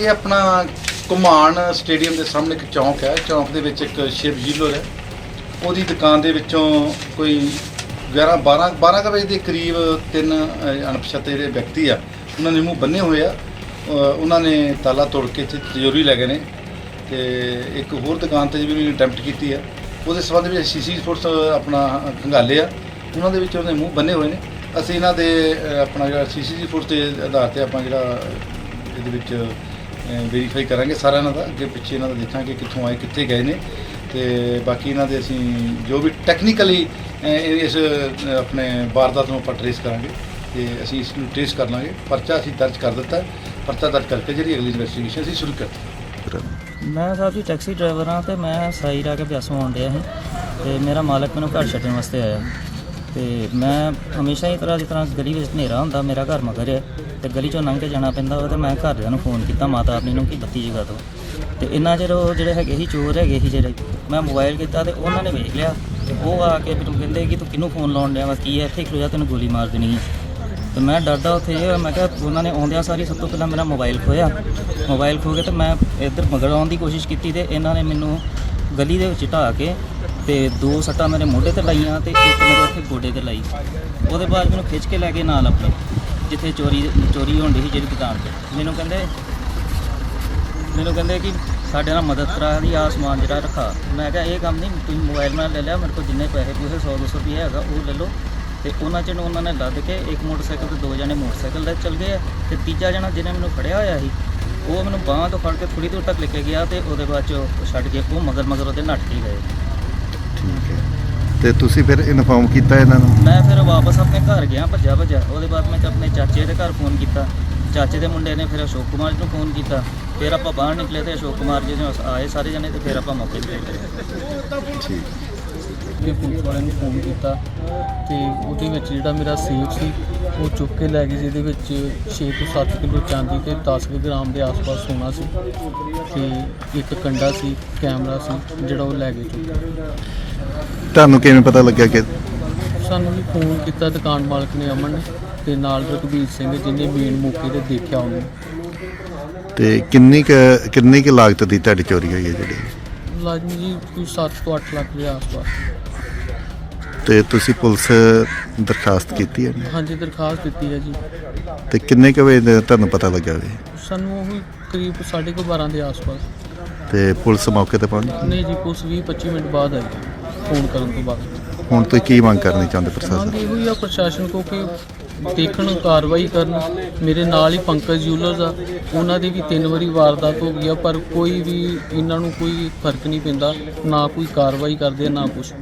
ਇਹ ਆਪਣਾ ਕੁਮਾਨ ਸਟੇਡੀਅਮ ਦੇ ਸਾਹਮਣੇ ਇੱਕ ਚੌਂਕ ਹੈ। ਚੌਂਕ ਦੇ ਵਿੱਚ ਇੱਕ ਸ਼ਿਵ ਜੀਲਰ ਹੈ। ਉਹਦੀ ਦੁਕਾਨ ਦੇ ਵਿੱਚੋਂ ਕੋਈ 11 12 12 ਕੁ ਵਜੇ ਦੇ ਕਰੀਬ ਤਿੰਨ ਅਣਪਛਾਤੇ ਜਿਹੜੇ ਵਿਅਕਤੀ ਆ। ਉਹਨਾਂ ਦੇ ਮੂੰਹ ਬੰਨੇ ਹੋਏ ਆ। ਉਹਨਾਂ ਨੇ ਤਾਲਾ ਤੋੜ ਕੇ ਇੱਥੇ ਤਿਜੋਰੀ ਲੈ ਗਏ ਨੇ ਤੇ ਇੱਕ ਹੋਰ ਦੁਕਾਨ ਤੇ ਵੀ ਉਹਨੇ ਅਟੈਂਪਟ ਕੀਤੀ ਆ। ਉਹਦੇ ਸੰਬੰਧ ਵਿੱਚ ਸੀਸੀ ਫੋਰਸ ਆਪਣਾ ਖੰਗਾਲੇ ਆ। ਉਹਨਾਂ ਦੇ ਵਿੱਚ ਉਹਦੇ ਮੂੰਹ ਬੰਨੇ ਹੋਏ ਨੇ। ਅਸੀਂ ਇਹਨਾਂ ਦੇ ਆਪਣਾ ਜਿਹੜਾ ਸੀਸੀ ਫੋਰਸ ਦੇ ਆਧਾਰ ਤੇ ਆਪਾਂ ਜਿਹੜਾ ਇਹਦੇ ਵਿੱਚ ਵੈਰੀਫਾਈ ਕਰਾਂਗੇ ਸਾਰਾ ਇਹਨਾਂ ਦਾ, ਅੱਗੇ ਪਿੱਛੇ ਇਹਨਾਂ ਦਾ ਦੇਖਾਂਗੇ ਕਿੱਥੋਂ ਆਏ, ਕਿੱਥੇ ਗਏ ਨੇ। ਤੇ ਬਾਕੀ ਇਹਨਾਂ ਦੇ ਅਸੀਂ ਜੋ ਵੀ ਟੈਕਨੀਕਲੀ ਇਸ ਆਪਣੇ ਵਾਰਦਾਤ ਨੂੰ ਆਪਾਂ ਟ੍ਰੇਸ ਕਰਾਂਗੇ। ਤੇ ਅਸੀਂ ਇਸ ਨੂੰ ਟ੍ਰੇਸ ਕਰ ਲਾਂਗੇ। ਪਰਚਾ ਅਸੀਂ ਦਰਜ ਕਰ ਦਿੱਤਾ ਪਰਚਾ ਦਰਜ ਕਰਕੇ ਜਿਹੜੀ ਅਗਲੀ ਇਨਵੈਸਟੀਗੇਸ਼ਨ ਅਸੀਂ ਸ਼ੁਰੂ ਕਰਤੀ ਮੈਂ ਸਾਹਿਬ ਜੀ ਟੈਕਸੀ ਡਰਾਈਵਰ ਹਾਂ ਤੇ ਮੈਂ ਸਾਈ ਰਾ ਕੇ ਬਿਆਸੋਂ ਆਉਣ ਡਿਆ ਸੀ। ਤੇ ਮੇਰਾ ਮਾਲਕ ਮੈਨੂੰ ਘਰ ਛੱਡਣ ਵਾਸਤੇ ਆਇਆ। ਤੇ ਮੈਂ ਹਮੇਸ਼ਾ ਹੀ ਤਰ੍ਹਾਂ ਜਿਸ ਤਰ੍ਹਾਂ ਗਲੀ ਵਿੱਚ ਹਨੇਰਾ ਹੁੰਦਾ, ਮੇਰਾ ਘਰ ਮਗਰ ਹੈ ਤੇ ਗਲੀ ਚੋਂ ਲੰਘ ਕੇ ਜਾਣਾ ਪੈਂਦਾ ਵਾ ਤੇ ਮੈਂ ਘਰਦਿਆਂ ਨੂੰ ਫੋਨ ਕੀਤਾ, ਮਾਤਾ ਆਪਣੀ ਨੂੰ ਕਿ ਬੱਤੀ ਜਗਾ ਦਿਓ। ਤੇ ਇੰਨਾ ਚਿਰ ਉਹ ਜਿਹੜੇ ਹੈਗੇ ਸੀ, ਚੋਰ ਹੈਗੇ ਸੀ ਜਿਹੜੇ, ਮੈਂ ਮੋਬਾਈਲ ਕੀਤਾ ਤੇ ਉਹਨਾਂ ਨੇ ਵੇਖ ਲਿਆ। ਤੇ ਉਹ ਆ ਕੇ ਮੈਨੂੰ ਕਹਿੰਦੇ ਕਿ ਤੂੰ ਕਿਹਨੂੰ ਫੋਨ ਲਾਉਣ ਡਿਆ ਵਾ, ਕੀ ਹੈ? ਇੱਥੇ ਖਲੋ ਜਾ, ਤੈਨੂੰ ਗੋਲੀ ਮਾਰ ਦੇਣੀ ਹੈ। ਤੇ ਮੈਂ ਡਰਦਾ ਉੱਥੇ ਇਹ ਮੈਂ ਕਿਹਾ ਉਹਨਾਂ ਨੇ ਆਉਂਦਿਆਂ ਸਾਰੀ ਸਭ ਤੋਂ ਪਹਿਲਾਂ ਮੇਰਾ ਮੋਬਾਈਲ ਖੋਇਆ ਮੋਬਾਈਲ ਖੋ ਕੇ ਤੇ ਮੈਂ ਇੱਧਰ ਮਗਰ ਆਉਣ ਦੀ ਕੋਸ਼ਿਸ਼ ਕੀਤੀ ਤੇ ਇਹਨਾਂ ਨੇ ਮੈਨੂੰ ਗਲੀ ਦੇ ਵਿੱਚ ਢਾਹ ਕੇ ਤੇ ਦੋ ਸੱਟਾਂ ਮੇਰੇ ਮੋਢੇ ਤੇ ਲਾਈਆਂ ਤੇ ਇੱਕ ਮੇਰੇ ਉੱਥੇ ਗੋਡੇ ਤੇ ਲਾਈ। ਉਹਦੇ ਬਾਅਦ ਮੈਨੂੰ ਖਿੱਚ ਕੇ ਲੈ ਕੇ ਨਾਲ ਆਪਣੇ, ਜਿੱਥੇ ਚੋਰੀ ਚੋਰੀ ਹੁੰਦੀ ਸੀ ਜਿਹੜੀ ਦੁਕਾਨ ਤੇ। ਮੈਨੂੰ ਕਹਿੰਦੇ ਮੈਨੂੰ ਕਹਿੰਦੇ ਕਿ ਸਾਡੇ ਨਾਲ ਮਦਦ ਕਰਾ ਦੀ ਆ ਸਮਾਨ ਜਿਹੜਾ ਰੱਖਾ। ਮੈਂ ਕਿਹਾ, ਇਹ ਕੰਮ ਨਹੀਂ, ਤੁਸੀਂ ਮੋਬਾਈਲ ਨਾਲ ਲੈ ਲਿਆ, ਮੇਰੇ ਕੋਲ ਜਿੰਨੇ ਪੈਸੇ ਪੂਸੇ 100 200 ਰੁਪਏ ਹੈਗਾ, ਉਹ ਲੈ ਲਓ। ਤੇ ਉਹਨਾਂ ਚ ਨੂੰ ਉਹਨਾਂ ਨੇ ਲੱਦ ਕੇ ਇੱਕ ਮੋਟਰਸਾਈਕਲ ਤੇ ਦੋ ਜਣੇ ਮੋਟਰਸਾਈਕਲ ਤੇ ਚੱਲ ਗਏ ਆ। ਤੇ ਤੀਜਾ ਜਣਾ ਜਿਹਨੇ ਮੈਨੂੰ ਫੜਿਆ ਹੋਇਆ ਸੀ, ਉਹ ਮੈਨੂੰ ਬਾਹਾਂ ਤੋਂ ਫੜ ਕੇ ਥੋੜੀ ਦੂਰ ਤੱਕ ਲੈ ਕੇ ਗਿਆ ਤੇ ਉਹਦੇ ਬਾਅਦ ਚ ਛੱਡ ਕੇ ਉਹ ਮਗਰ ਮਗਰ ਉਹਦੇ ਨੱਠ ਕੇ ਗਏ। ਠੀਕ ਹੈ ਤੇ ਤੁਸੀਂ ਫਿਰ ਇਨਫੋਰਮ ਕੀਤਾ ਇਹਨਾਂ ਨੂੰ? ਮੈਂ ਫਿਰ ਵਾਪਸ ਆਪਣੇ ਘਰ ਗਿਆ ਭੱਜਾ ਭੱਜਾ ਉਹਦੇ ਬਾਅਦ ਮੈਂ ਆਪਣੇ ਚਾਚੇ ਦੇ ਘਰ ਫੋਨ ਕੀਤਾ। ਚਾਚੇ ਦੇ ਮੁੰਡੇ ਨੇ ਫਿਰ ਅਸ਼ੋਕ ਕੁਮਾਰ ਜੀ ਨੂੰ ਫੋਨ ਕੀਤਾ। ਫਿਰ ਆਪਾਂ ਬਾਹਰ ਨਿਕਲੇ ਤੇ ਅਸ਼ੋਕ ਕੁਮਾਰ ਜੀ ਨੇ ਆਏ ਸਾਰੇ ਜਣੇ ਤੇ ਫਿਰ ਆਪਾਂ ਮੌਕੇ ਤੇ ਠੀਕ। ਕਿ ਪੁਲਿਸ ਵਾਲਿਆਂ ਨੂੰ ਫੋਨ ਕੀਤਾ ਤੇ ਉਹਦੇ ਵਿੱਚ ਜਿਹੜਾ ਮੇਰਾ ਸੇਫ ਸੀ ਉਹ ਚੁੱਕ ਕੇ ਲੈ ਗਏ ਜਿਹਦੇ ਵਿੱਚ 6 ਤੋਂ 7 ਕਿਲੋ ਚਾਂਦੀ ਤੇ 10 ਕੁ ਗ੍ਰਾਮ ਦੇ ਆਸ-ਪਾਸ ਸੋਨਾ ਸੀ ਤੇ ਇੱਕ ਕੰਡਾ ਸੀ ਕੈਮਰਾ ਸੀ ਜਿਹੜਾ ਉਹ ਲੈ ਗਏ ਚੁੱਕ। ਤੁਹਾਨੂੰ ਕਿਵੇਂ ਪਤਾ ਲੱਗਿਆ ਕਿ ਸਾਨੂੰ ਵੀ ਫੋਨ ਕੀਤਾ ਦੁਕਾਨ ਮਾਲਕ ਨੇ ਅਮਨ ਨੇ ਤੇ ਨਾਲ ਰਘਬੀਰ ਸਿੰਘ ਜਿਹਨੇ ਮੇਨ ਮੌਕੇ ਤੇ ਦੇਖਿਆ ਉਹਨੂੰ। ਤੇ ਕਿੰਨੀ ਕੁ ਕਿੰਨੀ ਕੁ ਲਾਗਤ ਦੀ ਤੁਹਾਡੀ ਚੋਰੀ ਹੋਈ ਹੈ ਜਿਹੜੀ? ਲਾਜ਼ਮੀ ਜੀ ਕੋਈ 7 ਤੋਂ 8 ਲੱਖ ਦੇ ਆਸ-ਪਾਸ। ਤੇ ਤੁਸੀਂ ਪੁਲਿਸ ਦਰਖਾਸਤ ਕੀਤੀ ਹੈ? ਹਾਂਜੀ ਦਰਖਾਸਤ ਦਿੱਤੀ ਹੈ ਜੀ। ਤੇ ਕਿੰਨੇ ਕੁ ਵਜੇ ਦਾ ਤੁਹਾਨੂੰ ਪਤਾ ਲੱਗਾ ਵੀ? ਸਾਨੂੰ ਉਹ ਕਰੀਬ 12:30 ਦੇ ਆਸ-ਪਾਸ। ਤੇ ਪੁਲਿਸ ਮੌਕੇ ਤੇ ਪਹੁੰਚ? ਨਹੀਂ ਜੀ ਕੁਛ 20-25 ਮਿੰਟ ਬਾਅਦ ਆਈ। ਫੋਨ ਕਰਨ ਤੋਂ ਬਾਅਦ? ਹੁਣ ਤੁਸੀਂ ਕੀ ਮੰਗ ਕਰਨੀ ਚਾਹੁੰਦੇ ਮੰਗ ਪ੍ਰਸ਼ਾਸਨ? ਇਹੋ ਹੀ ਆ ਪ੍ਰਸ਼ਾਸਨ ਕੋ ਕਿ ਦੇਖਣ ਕਾਰਵਾਈ ਕਰਨ। ਮੇਰੇ ਨਾਲ ਹੀ ਪੰਕਜ ਜੂਲਰਸ ਆ। ਉਹਨਾਂ ਦੀ ਵੀ ਤਿੰਨ ਵਾਰੀ ਵਾਰਦਾਤ ਹੋ ਗਈ ਆ ਪਰ ਕੋਈ ਵੀ ਇਹਨਾਂ ਨੂੰ ਕੋਈ ਫ਼ਰਕ ਨਹੀਂ ਪੈਂਦਾ। ਨਾ ਕੋਈ ਕਾਰਵਾਈ ਕਰਦੇ ਆ, ਨਾ ਕੁਛ।